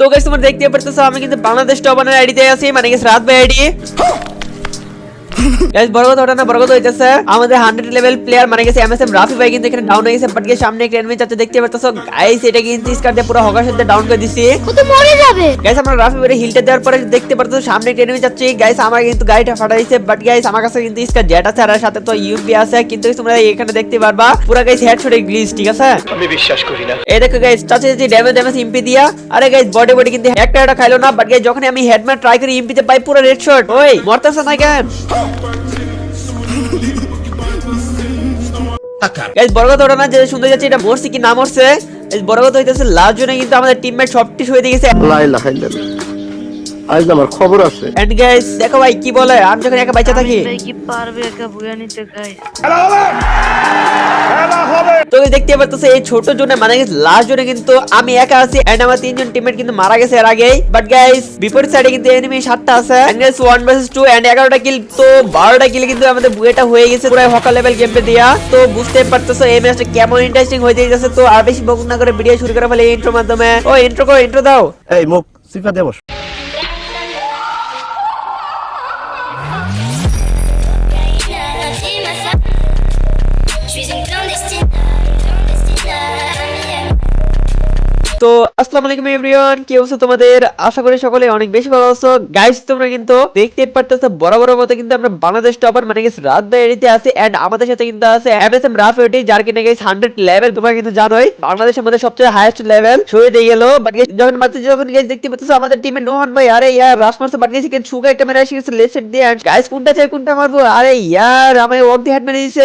তো গাইস তোমরা দেখতে পারতেছো আমি কিন্তু বাংলাদেশ টপানের আইডিতে আছি মানে গেছে রাত ভাই আইডি গাইস বড় কথা ওটা না বড় কথা হইতেছে আমাদের 100 লেভেল প্লেয়ার মানে গেছে এমএসএম রাফি ভাই কিন্তু এখানে ডাউন হয়ে গেছে বাট গিয়ে সামনে একটা এনিমি চাচ্ছে দেখতে পারতেছো গাইস এটা কিন্তু স্কার দিয়ে পুরো হগার সাথে ডাউন করে দিছি। ও তো মরে যাবে। গাইস আমরা রাফি ভাই হিলটা দেওয়ার পরে দেখতে পারতেছো সামনে একটা এনিমি চাচ্ছে গাইস আমার কিন্তু গাড়িটা ফাটা দিয়েছে বাট গাইস আমার কাছে কিন্তু স্কার জেট আছে আর সাথে তো ইউপি আছে কিন্তু তোমরা এখানে দেখতে পারবা পুরো গাইস হেডশটে গ্লিচ ঠিক আছে? আমি বিশ্বাস করি না। এই দেখো গাইস চাচা চাচি ড্যামেজ ড্যামেজ ইম্পি দিয়া আরে গাইস বডি বডি কিন্তু একটা একটা খাইলো না বাট গাইস যখন আমি হেডম্যান ট্রাই করি ইম্পিতে পাই পুরো রেড শট ওই মরতেছে না কেন গাইস বড় কথা না যে শুনতে যাচ্ছে এটা মরছে কি না মরছে। বড় কথা হইতেছে, লাস্ট জনে কিন্তু আমাদের টিমমেট সবটি হয়ে গেছে। আজ আমার খবর আছে। এন্ড গাইস দেখো ভাই কি বলে? আমি যখন একা বাচ্চা থাকি। কি পারবে একা বুয়া নিতে গাই তো দেখতে পারতেছে এই ছোট জোনে মানে লাস্ট জোনে কিন্তু আমি একা আছি এন্ড আমার তিনজন টিমমেট কিন্তু মারা গেছে এর আগেই। বাট গাইস বিপরীত সাইডে কিন্তু এনিমি সাতটা আছে। এন্ড গাইস 1 ভার্সেস 2 এন্ড 11টা কিল তো 12টা কিল কিন্তু আমাদের বুয়েটা হয়ে গেছে পুরো হকা লেভেল গেমপ্লে দিয়া। তো বুঝতে পারতেছো এই ম্যাচটা কেমন ইন্টারেস্টিং হয়ে যাচ্ছে তো আর বেশি বকুন না করে ভিডিও শুরু করে ফেলে ইন্ট্রোর মাধ্যমে। ও ইন্ট্রো করো ইন্ট্রো দাও। এই মুখ সিফা দেবস তো আসসালামু আলাইকুম এভরিওয়ান কি অবস্থা তোমাদের? আশা করি সকলে অনেক বেশি ভালো আছো। গাইস তোমরা কিন্তু দেখতে পারতেছো বড় বড় মতো কিন্তু আমরা বাংলাদেশ টপার মানে গেছে রাত বাইরেতে আছে এন্ড আমাদের সাথে কিন্তু আছে এমএসএম রাফেটি যার কিনা গেছে 100 লেভেল তোমরা কিন্তু জানোই। বাংলাদেশের মধ্যে সবচেয়ে হাইয়েস্ট লেভেল শুয়ে দিয়ে গেল। বাট যখন মাত্র যখন গাইস দেখতে পাচ্ছ আমাদের টিমে নোহান ভাই আরে ইয়ার রাস মারছে বাট গেছে কিন্তু সুগা একটা মেরে এসে গেছে লেসেট দিয়ে। গাইস কোনটা চাই কোনটা মারবো? আরে ইয়ার আমি অর্ধি হেড মেরে দিয়েছে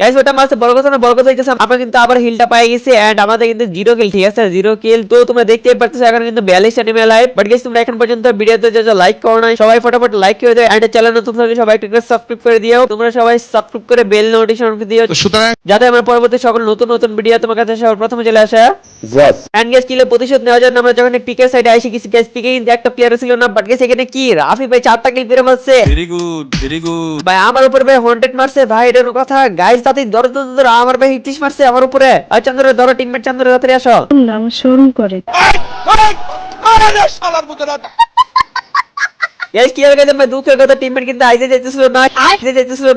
গাইস ওটা মারছে বড় কথা না বড় কথা হইতেছে আমরা কিন্তু আবার হিলটা পাই গেছি। এন্ড আমাদের কিন্তু জিরো কিল ঠিক আছে? জিরো কিল তো তোমরা দেখতে পারতেছো এখন কিন্তু বিয়াল্লিশ এনিমে লাইভ বাট গাইস তোমরা এখন পর্যন্ত ভিডিওতে যা যা লাইক করো না সবাই ফটাফট লাইক করে দাও। এন্ড চ্যানেল নতুন থাকলে সবাই একটু করে সাবস্ক্রাইব করে দিও। তোমরা সবাই সাবস্ক্রাইব করে বেল নোটিফিকেশন দিও। সুতরাং যাতে আমার পরবর্তী সকল নতুন নতুন ভিডিও তোমার কাছে সবার প্রথমে চলে আসে। এন্ড কিলে প্রতিশোধ নেওয়ার জন্য আমরা যখন পিকে সাইডে পিকে কিন্তু একটা প্লেয়ার ছিল না। বাট গেছে এখানে কি? রাফি ভাই চারটা kill very good very good ভাই আমার উপর ভাই হন্টেড মারছে। ভাই এটার কথা। গাইস তাতে ধরো ধরো আমার ভাই মারছে আমার উপরে। আর চন্দ্র ধরো টিমমেট চন্দ্র তাড়াতাড়ি আসো। নাম শোরুম করে। গাইস কি ভাই দুঃখের কথা টিমমেট কিন্তু আইতে না আইতে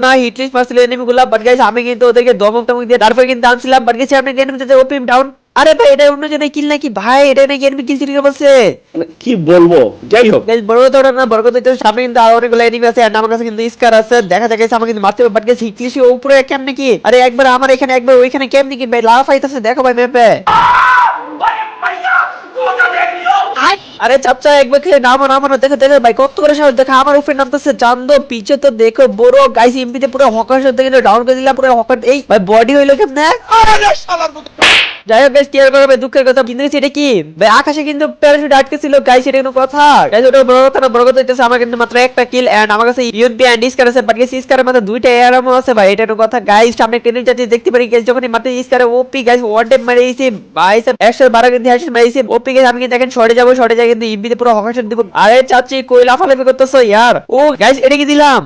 না হিটলিস মারছিল এনিমি গুলা বাট গাইস আমি কিন্তু ওদেরকে দমক টমক দিয়ে তারপরে কিন্তু আনছিলাম বাট গেছে আপনি এনিমি যাতে ওপিম ডাউন আরে ভাই এটা অন্য জনে কিল নাকি? ভাই এটা নাকি এনিমি কিল চুরি বলছে। মানে কি বলব? যাই হোক। গাইস বড় কথা না বড় কথা হচ্ছে সামনে কিন্তু আরও অনেকগুলো এনিমি আছে আর আমার কাছে কিন্তু স্কার আছে। দেখা যায় গাইস আমাকে কিন্তু মারতে বাট গাইস হিটলিস উপরে কেমনে কি? আরে একবার আমার এখানে একবার ওইখানে কেমনে কি? ভাই লাফ আইতাছে দেখো ভাই ম্যাপে আরে চাপচা একবার খেলে নামো নামো না দেখো দেখো ভাই, কত করে সাহস, দেখো, আমার উপরে নামতেছে চান্দো, পিছে তো দেখো, বড় গাইস এমপিতে পুরো হকার সাথে ডাউন করে দিলাম, পুরো হকার এই, ভাই বডি হইল কেমনে? যাই হোক গাইস কেয়ার করবে দুঃখের কথা, কিন্তু এটা কি? ভাই, আকাশে কিন্তু প্যারাশুট আটকে ছিল গাইস এটা কোনো কথা। গাইস ওটা বড় কথা না, বড় কথা হইতেছে আমার কিন্তু মাত্র একটা কিল এন্ড আমার কাছে ইউএনপি এন্ড ইসকার আছে বাট গাইস ইসকারের মাত্র দুইটা এআরএম আছে ভাই, এটা কোনো কথা। গাইস সামনে ট্রেনিং যাচ্ছে দেখতে পারি গাইস যখন মাত্র ইসকারে ওপি গাইস ওয়ান টাইম মারে দিয়েছি ভাই সব একশো বারো কিন্তু হেডশট মারিয়েছি ওপি গাইস আমি কিন্তু এখন শর্টে যাব শর্টে যাই কিন্তু ইবিতে পুরো হকার শট দিব। আরে চাচি, কই লাফালাফি করতেছো, ইয়ার? ও গাইস এটা কি দিলাম?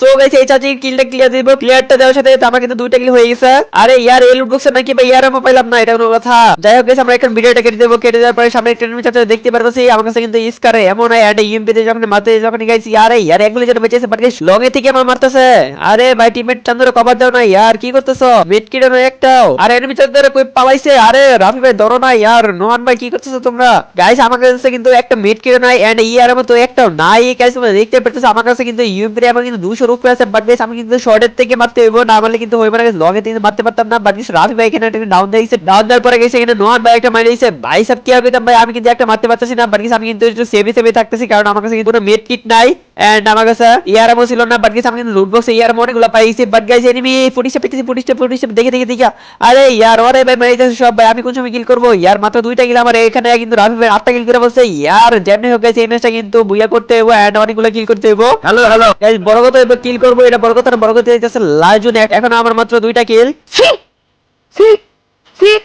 সো গাইস এই চাচি কিলটা ক্লিয়ার দিব। ক্লিয়ারটা দেওয়ার সাথে আমার কিন্তু দুইটা কিল হয়ে গেছে। আরে, ইয়ার এই লুট বক্সে নাকি ভাই ইয়ার আমি পাইলাম না, এটা কোনো কথা। যাই হোক গাইস আমরা এখন ভিডিওটা কেটে দেবো। কেটে দেওয়ার পরে সামনে একটা এনিমি চাচা দেখতে পারতেছি। আমার কাছে কিন্তু ইসকারে এমন অ্যাড ইএমপি তে যখন মারতে যখন গাইস ইয়ারে ইয়ার একগুলো যেটা বেঁচেছে বাট গাইস লং এ থেকে আমার মারতেছে। আরে, ভাই টিমমেট চান্দরে কভার দাও না, ইয়ার, কি করতেছো? মিড কিডো না একটাও। আরে এনিমি চান্দরে কই পালাইছে? আরে, রাফি ভাই, ধরো না, ইয়ার। নোহান ভাই, কি করতেছো তোমরা? গাইস আমার কাছে কিন্তু একটা মিড কিডো নাই এন্ড ইয়ার মতো একটাও নাই। গাইস দেখতে পারতেছো, আমার কাছে কিন্তু ইউএমপি আমার কিন্তু 200 রুপি আছে বাট গাইস আমি কিন্তু শর্টের থেকে মারতে হইব, না মারলে কিন্তু হইব না লং এ থেকে মারতে পারতাম না বাট গাইস রাফি ভাই, এখানে ডাউন দিয়েছে ডাউন দেওয়ার পরে গেছে এখানে নোহান ভাই একটা মারি দিয়েছে ভাই সব কি হবে ভাই আমি কিন্তু একটা মারতে পারতেছি না বাট আমি কিন্তু একটু সেভে সেভে থাকতেছি, কারণ আমার কাছে কোনো মেড কিট নাই এন্ড আমার কাছে ইয়ারমো ছিল না বাট গাইস আমি কিন্তু লুট বক্সে ইয়ারমো অনেকগুলো পাইছি বাট গাইস এনিমি পুলিশে পেতেছি পুলিশে পুলিশে দেখে দেখে দেখে। আরে ইয়ার ওরে ভাই মারি যাচ্ছে সব, ভাই, আমি কোন সময় কিল করব? ইয়ার মাত্র দুইটা কিল আমার এখানে কিন্তু রাফি ভাই, আটটা কিল করে বলছে ইয়ার যেমনি হোক গেছে এই ম্যাচটা কিন্তু বুইয়া করতে হইব এন্ড অনেকগুলো কিল করতে হইব। হ্যালো হ্যালো বড় কথা এবার কিল করব, এটা বড় কথা বড় কথা এখন আমার মাত্র দুইটা কিল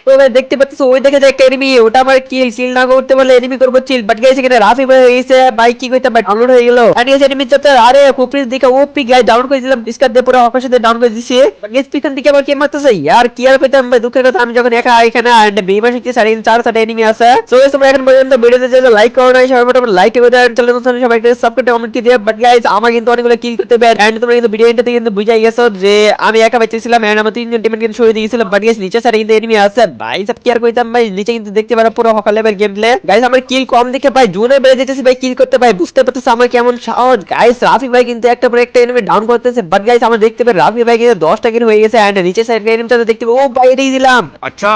তো ভাই দেখতে পাচ্ছ, ওই দেখে যে একটা এনিমি ওটা আমার কি চিল না করতে বলে এনিমি করব চিল বাট গাইছে এখানে রাফি ভাই হয়েছে বাইক কি কইতে ভাই ডাউনলোড হয়ে গেল। আর গেছে এনিমি চাপতে আরে কুপরির দিকে ও পি গাই ডাউন করে দিলাম ডিসকার দিয়ে পুরো অকার সাথে ডাউন করে দিছি। গেছ পিছন দিকে আবার কে মারতেছে? ইয়ার, কি আর পেতাম ভাই, দুঃখের কথা, আমি যখন একা এখানে এন্ড বিমা শক্তি সাড়ে তিন, চার সাড়ে এনিমি আছে। সো গাইস তোমরা এখন পর্যন্ত ভিডিওতে যে লাইক করো না সবাই মোটামুটি লাইক করে দেন চ্যানেল নতুন সবাই একটা সাবস্ক্রাইব কমেন্ট কি দিয়ে বাট গাইস আমার কিন্তু অনেকগুলো কিল করতে পারে। এন্ড তোমরা কিন্তু ভিডিও এন্ড থেকে কিন্তু বুঝাই গেছো যে, আমি একা বেঁচেছিলাম এন্ড আমার তিনজন টিমের কিন্তু সরিয়ে দিয়েছিলাম বাট গাইস নিচে সাড়ে কিন্তু এনিমি আছে। ভাই সব কি আর কইতাম ভাই? নিচে কিন্তু দেখতে পারো পুরো hawker level game play guys আমার কিল কম দেখে ভাই জুনে বেড়ে যেতেছি ভাই কিল করতে ভাই, বুঝতে পারতেছি আমার কেমন সাহস? গাইস রাফি ভাই কিন্তু একটা পর একটা এনিমি ডাউন করতেছে বাট গাইস আমরা দেখতে পাই রাফি ভাই কিন্তু 10 কিল হয়ে গেছে এন্ড নিচে সাইড এনিমিটা দেখতে পাবো ও ভাই, এটাই দিলাম। আচ্ছা।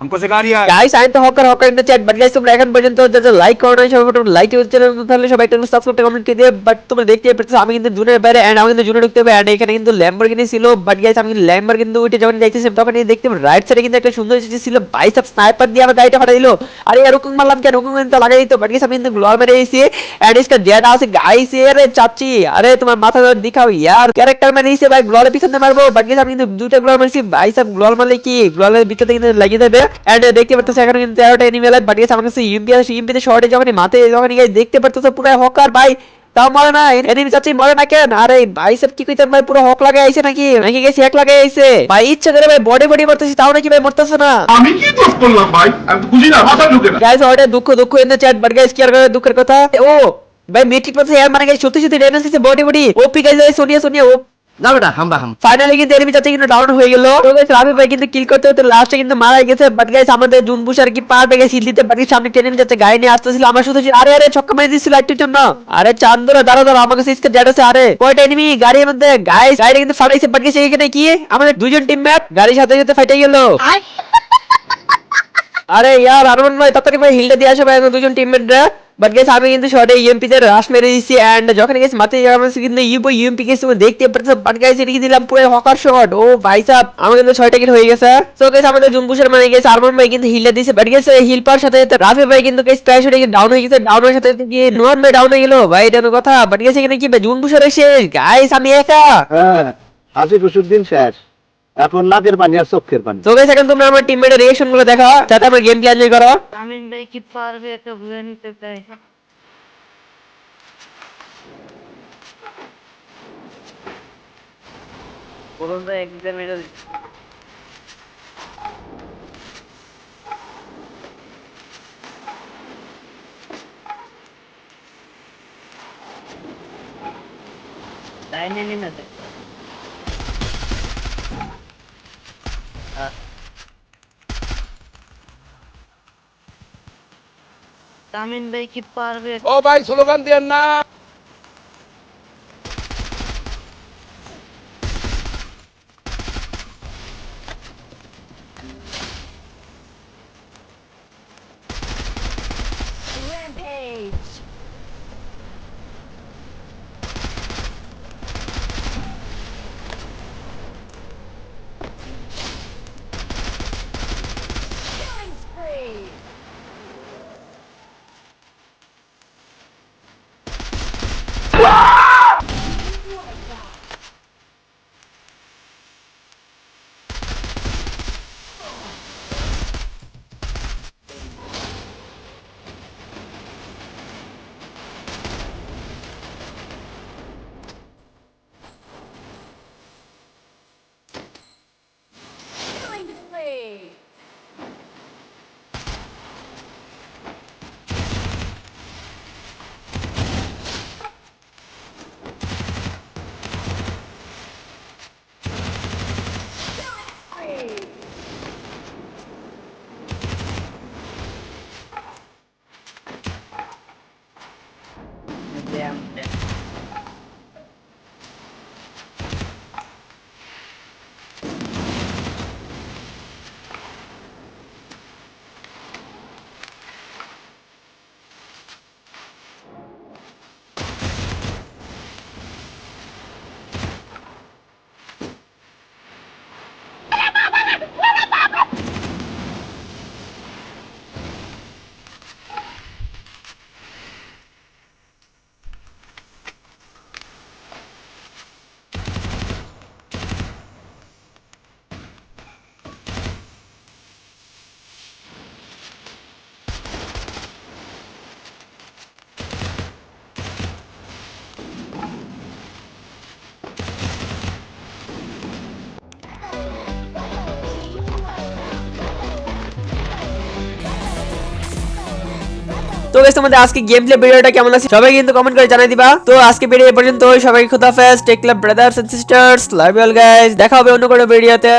हमको सिखा रिया है গাইস আইন তো hawker hawker in the chat but guys তোমরা এখন পর্যন্ত যারা লাইক করো না সবাই মোটামুটি লাইক করে চ্যানেল তাহলে সবাই একটা সাবস্ক্রাইব কমেন্ট করে দিয়ে বাট তোমরা দেখতে পাচ্ছ আমি কিন্তু জুনের বাইরে এন্ড আমি কিন্তু জুনে ঢুকতে হবে এন্ড এখানে কিন্তু ল্যাম্বরগিনি ছিল বাট গাইস আমি কিন্তু ল্যাম্বরগিনি উঠে যখন যাইতেছি তখন এই দেখতে রাইট সাইডে কিন্তু একটা সুন্দর জিনিস ছিল বাইসাপ স্নাইপার দিয়ে আমার গাড়িটা ফাটা দিল আরে এরকম মারলাম কেন ওরকম কিন্তু লাগাই দিত বাট গাইস আমি কিন্তু গ্লোয়াল মেরে এসেছি এন্ড इसका জেড আছে গাইস আরে চাচি আরে তোমার মাথা ধরে দেখাও ইয়ার ক্যারেক্টার মেরে এসে ভাই গ্লোয়ালের পিছনে মারবো বাট গাইস আমি কিন্তু দুটো গ্লোয়াল মারছি বাইসাপ গ্লোয়াল মারলে কি গ্লোয়ালের ভিতরে কিন্তু লাগিয়ে দেবে এন্ড দেখতে পারতেছ এখানে কিন্তু তেরোটা এনিমি আমার কাছে আছে শর্টে যখন মাথায় যখন দেখতে পারতেছ পুরো হকার ভাই তাও মরে না। এনিমি চাচ্ছি মরে না কেন? আরে ভাই সব কি কইতেন ভাই পুরো হক লাগে আইছে নাকি? নাকি গেছি এক লাগে আইছে? ভাই ইচ্ছা করে ভাই বডি বডি মারতেছি তাও নাকি ভাই মরতেছে না। আমি কি দোষ করলাম ভাই? আমি তো বুঝি না মাথা ঢুকে না। গাইস ওটা দুঃখ দুঃখ এনে চ্যাট বাট গাইস কি আর করে দুঃখের কথা? ও ভাই মেট্রিক পাশে यार মানে সত্যি সত্যি damage body body OP guys Sonia Sonia ও না ম্যাপ হাম্বা হাম। ফাইনালি কিন্তু এনিমি চাচ্ছে কিন্তু ডাউন হয়ে গেল। তো গাইস রাবি ভাই কিন্তু কিল করতে করতে লাস্টে কিন্তু মারা গেছে বাট গাইস আমাদের জুনবুশ আর কি পার পেয়ে হিল দিতে বাকি সামনে টেনে যাচ্ছে গায়ে নিয়ে আসতেছিল। আমার শুধু আরে আরে ছক্কা মেরে দিছিল একটু জন্য। আরে চান্দরা দাঁড়া দাঁড়া আমার কাছে স্কেট আছে আরে। কয়টা এনিমি গাড়ির মধ্যে গাইস কিন্তু ফাটাইছে বাট গাইস এখানে কি? আমাদের দুজন টিমমেট গাড়ির সাথে সাথে ফাইটে গেল। আরে ইয়ার, আরমান ভাই, তাড়াতাড়ি ভাই হিলটা দিয়ে আসো ভাই দুজন টিমমেটরা বাট গেস আমি কিন্তু শর্টে ইএমপি তে রাশ মেরে দিয়েছি এন্ড যখন গেছি মাথায় আমার কিন্তু ইউপো ইএমপি গেছি তুমি দেখতে পাচ্ছ বাট গাইস এদিকে দিলাম পুরো হকার শট ও ভাই সাহেব, আমার কিন্তু ছয়টা কিল হয়ে গেছে। সো গেস আমাদের জুম্বুশের মানে গেছে আরমান ভাই কিন্তু হিলটা দিয়েছে বাট গেস হিল পার সাথে সাথে রাফি ভাই কিন্তু গেস প্রায় শটে ডাউন হয়ে গেছে ডাউন হয়ে সাথে গিয়ে নোয়ান ভাই ডাউন হয়ে গেল। ভাই, এটা কথা বাট গেছে এখানে কি জুম্বুশের শেষ। গাইস আমি একা। হ্যাঁ খুশুর দিন শেষ। এখন নাকের পানি আর চোখের পানি। তো গেস এখন তোমরা আমার টিমমেটের রিঅ্যাকশনগুলো দেখো। যাতে আমার গেম প্লে এনজয় করো। তামিম ভাই কি পারবে একা বুয়া নিতে গাই বলুন ভাই এক্সাম এটা লাইনে নিন তামিন ভাই কি পারবে? ও ভাই স্লোগান দেন না। Yeah. তো guys, তোমাদের আজকে গেম প্লে ভিডিওটা কেমন লাগছে সবাই কিন্তু কমেন্ট করে জানাই দিবা। তো আজকে ভিডিও এ পর্যন্ত সবাই খোদাফেজ Tech Club brothers and sisters love you all guys দেখা হবে অন্য কোনো ভিডিওতে